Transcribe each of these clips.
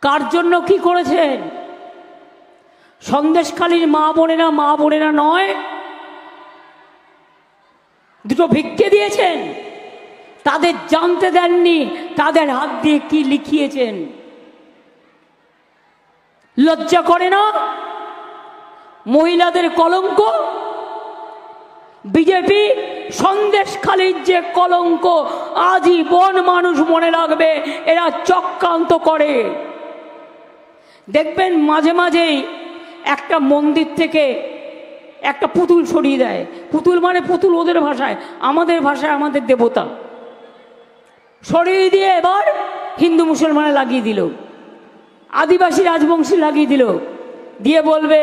কার জন্য কি করেছেন? সন্দেশখালীর মা বোনেরা মা বোনেরা নয়। দুটো ভিক্ষে দিয়েছেন। তাদের জানতে দেননি, তাদের হাত দিয়ে কি লিখিয়েছেন? লজ্জা করে না? মহিলাদের কলঙ্ক? বিজেপি সন্দেশখালীর যে কলঙ্ক আজীবন মানুষ মনে রাখবে, এরা চক্রান্ত করে। দেখবেন মাঝে মাঝেই একটা মন্দির থেকে একটা পুতুল সরিয়ে দেয়। পুতুল মানে পুতুল ওদের ভাষায়, আমাদের ভাষায় আমাদের দেবতা। সরিয়ে দিয়ে এবার হিন্দু মুসলমানে লাগিয়ে দিল। আদিবাসী রাজবংশী লাগিয়ে দিল। দিয়ে বলবে,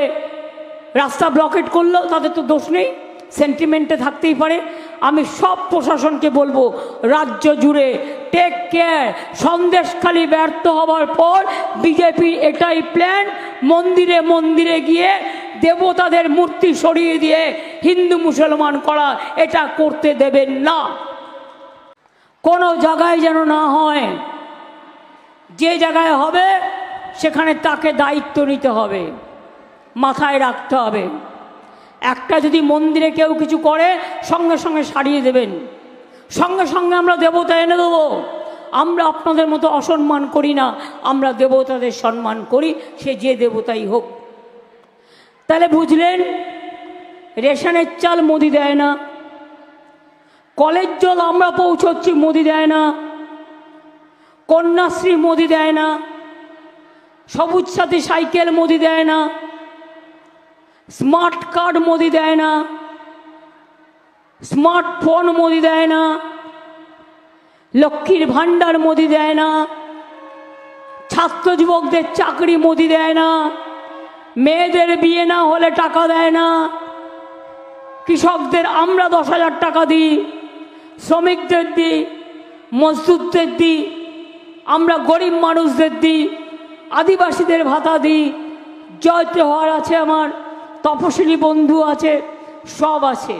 রাস্তা ব্লকেট করল তাদের তো দোষ নেই সেন্টিমেন্টে থাকতেই পারে। আমি সব প্রশাসনকে বলব, রাজ্য জুড়ে টেক কেয়ার সন্দেশখালি ব্যর্থ হবার পর বিজেপির এটাই প্ল্যান মন্দিরে মন্দিরে গিয়ে দেবতাদের মূর্তি সরিয়ে দিয়ে হিন্দু মুসলমান করা, এটা করতে দেবেন না। কোনো জায়গায় যেন না হয়, যে জায়গায় হবে, সেখানে তাকে দায়িত্ব নিতে হবে, মাথায় রাখতে হবে। একটা যদি মন্দিরে কেউ কিছু করে, সঙ্গে সঙ্গে সারিয়ে দেবেন। সঙ্গে সঙ্গে আমরা দেবতা এনে দেবো। আমরা আপনাদের মতো অসম্মান করি না। আমরা দেবতাদের সম্মান করি, সে যে দেবতাই হোক। তাহলে বুঝলেন, রেশনের চাল মোদি দেয় না। কলের জল আমরা পৌঁছচ্ছি মোদি দেয় না। কন্যাশ্রী মোদি দেয় না। সবুজ সাথী সাইকেল মোদি দেয় না। স্মার্ট কার্ড মোদি দেয় না। স্মার্টফোন মোদি দেয় না, লক্ষ্মীর ভাণ্ডার মোদি দেয় না ছাত্র যুবকদের চাকরি মোদি দেয় না, মেয়েদের বিয়ে না হলে টাকা দেয় না, কৃষকদের আমরা দশ হাজার টাকা দিই, শ্রমিকদের দিই, মজদুরদের দিই, আমরা গরিব মানুষদের দিই, আদিবাসীদের ভাতা দিই, জয় তেওহার আছে আমার, তপশিলি বন্ধু আছে, সব আছে।